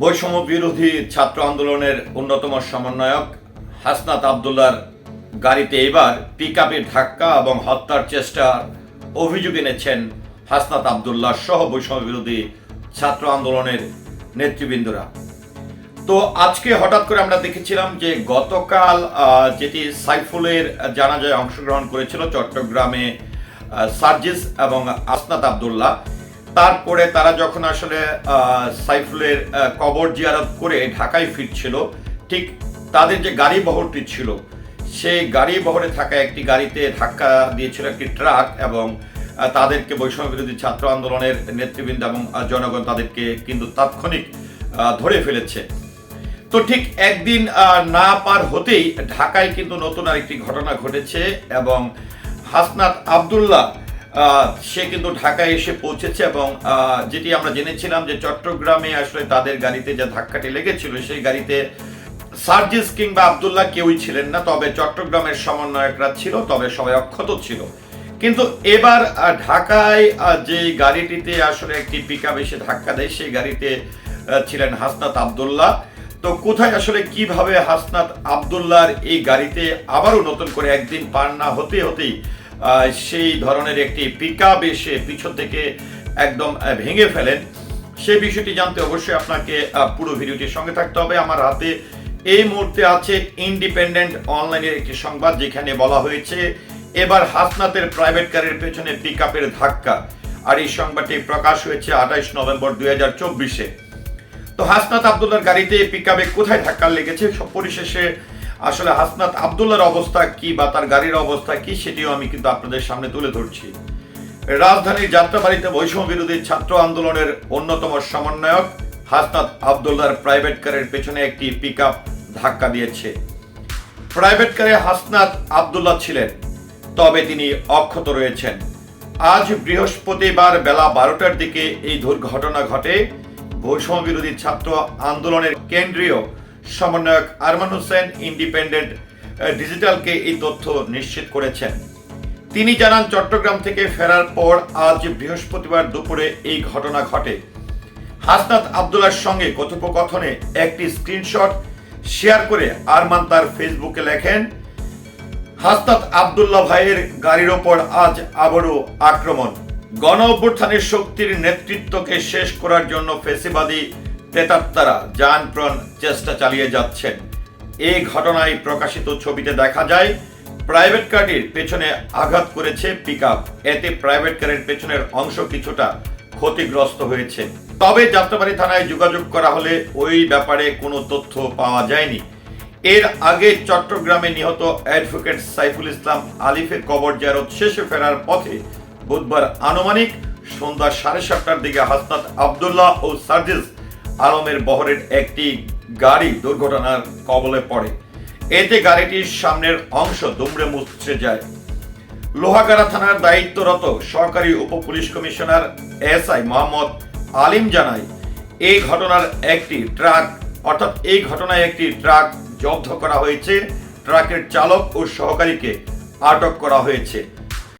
বৈষম্য বিরোধী ছাত্র আন্দোলনের অন্যতম সমন্বয়ক হাসনাত আবদুল্লার গাড়িতে এবার পিক ধাক্কা এবং হত্যার চেষ্টার অভিযোগ এনেছেন হাসনাত আবদুল্লাহ সহ বৈষম্য বিরোধী ছাত্র আন্দোলনের নেতৃবৃন্দরা। তো আজকে হঠাৎ করে আমরা দেখেছিলাম যে গতকাল যেটি সাইফুলের জানাজায় অংশগ্রহণ করেছিল চট্টগ্রামে সার্জিস এবং আসনাত আবদুল্লাহ তারপরে তারা যখন আসলে সাইফুলের কবর জিয়ারত করে ঢাকায় ফিরছিল, ঠিক তাদের যে গাড়ি বহরটি ছিল, সেই গাড়ি বহরে থাকা একটি গাড়িতে ধাক্কা দিয়েছিল একটি ট্রাক এবং তাদেরকে বৈষম্য বিরোধী ছাত্র আন্দোলনের নেতৃবৃন্দ এবং জনগণ তাদেরকে কিন্তু তাৎক্ষণিক ধরে ফেলেছে। তো ঠিক একদিন না পার হতেই ঢাকায় কিন্তু নতুন আরেকটি ঘটনা ঘটেছে এবং হাসনাত আবদুল্লাহ সে কিন্তু ঢাকায় এসে পৌঁছেছে এবং যেটি আমরা জেনেছিলাম যে চট্টগ্রামে আসলে তাদের গাড়িতে যে ধাক্কাটি লেগেছিল, সেই গাড়িতে সার্জিস কিংবা আবদুল্লাহ কেউই ছিলেন না, তবে চট্টগ্রামের সমন্বয়করা ছিল, তবে সবাই অক্ষত ছিল। কিন্তু এবার ঢাকায় যে গাড়িটিতে আসলে একটি পিক এসে ধাক্কা দেয়, সেই গাড়িতে ছিলেন হাসনাত আবদুল্লাহ। তো কোথায় আসলে কীভাবে হাসনাত আবদুল্লাহর এই গাড়িতে আবারও নতুন করে একদিন পার না হতে হতেই সেই ধরনের একটি পিক এসে পিছন থেকে একদম ভেঙে ফেলেন। সেই বিষয়টি জানতে অবশ্যই আপনাকে পুরো ভিডিওটির সঙ্গে থাকতে হবে। আমার হাতে এই মুহূর্তে আছে ইন্ডিপেন্ডেন্ট অনলাইনের একটি সংবাদ, যেখানে বলা হয়েছে, এবার হাসনাতের প্রাইভেট কারের পেছনে পিক ধাক্কা। আর এই সংবাদটি প্রকাশ হয়েছে আঠাইশ নভেম্বর দুই হাজার চব্বিশে। তো হাসনাত আবদুল্লার গাড়িতে পিকআপে কোথায় ধাক্কা লেগেছে? পরিশেষে আসলে হাসনাত আবদুল্লার অবস্থা কি বা তার গাড়ির অবস্থা কি সেটিও আমি কিন্তু আপনাদের সামনে তুলে ধরছি। রাজধানীর যাত্রাবাড়িতে বৈষম্য বিরোধী ছাত্র আন্দোলনের অন্যতম সমন্বয়ক হাসনাত আবদুল্লার প্রাইভেট কারের পেছনে একটি পিকআপ ধাক্কা দিয়েছে। প্রাইভেট কারে হাসনাত আবদুল্লাহ ছিলেন, তবে তিনি অক্ষত রয়েছেন। আজ বৃহস্পতিবার বেলা বারোটার দিকে এই দুর্ঘটনা ঘটে। বৈষম্য বিরোধী ছাত্র আন্দোলনের কেন্দ্রীয় সমন্বয়ক আরমান হোসেন ইন্ডিপেন্ডেন্ট ডিজিটালকে এই তথ্য নিশ্চিত করেছেন। তিনি জানান, চট্টগ্রাম থেকে ফেরার পর আজ বৃহস্পতিবার দুপুরে এই ঘটনা ঘটে। হাসনাত আবদুল্লার সঙ্গে কথোপকথনে একটি স্ক্রিনশট শেয়ার করে আরমান তার ফেসবুকে লেখেন, হাসনাত আবদুল্লাহ ভাইয়ের গাড়ির ওপর আজ আবারও আক্রমণ। গণ অভ্যুত্থানের শক্তির নেতৃত্বকে শেষ করার জন্য ফেসিবাদী প্রেতাত্মারা যান প্রাণ চেষ্টা চালিয়ে যাচ্ছেন। এই ঘটনায় প্রকাশিত ছবিতে দেখা যায়, প্রাইভেট কারটির পেছনে আঘাত করেছে পিক এতে প্রাইভেট কারের পেছনের অংশ কিছুটা ক্ষতিগ্রস্ত হয়েছে। তবে যাত্রাবাড়ি থানায় যোগাযোগ করা হলে ওই ব্যাপারে কোনো তথ্য পাওয়া যায়নি। এর আগে চট্টগ্রামে নিহত অ্যাডভোকেট সাইফুল ইসলাম আলিফের কবর জিয়ারত শেষে ফেরার পথে বুধবার আনুমানিক সন্ধ্যা সাড়ে সাতটার দিকে হাসনাত আবদুল্লাহ ও সার্জিস আলমের বহরের একটি গাড়ি দুর্ঘটনার কবলে পড়ে। এতে গাড়িটির সামনের অংশ দুমড়ে মুচড়ে যায়। লোহাগাড়া থানার দায়িত্বরত সহকারী উপ police commissioner SI Mohammad Alim জানায়, এই ঘটনার একটি ট্রাক, অর্থাৎ এই ঘটনায় একটি ট্রাক জব্দ করা হয়েছে। ট্রাকের চালক ও সহকারীকে আটক করা হয়েছে।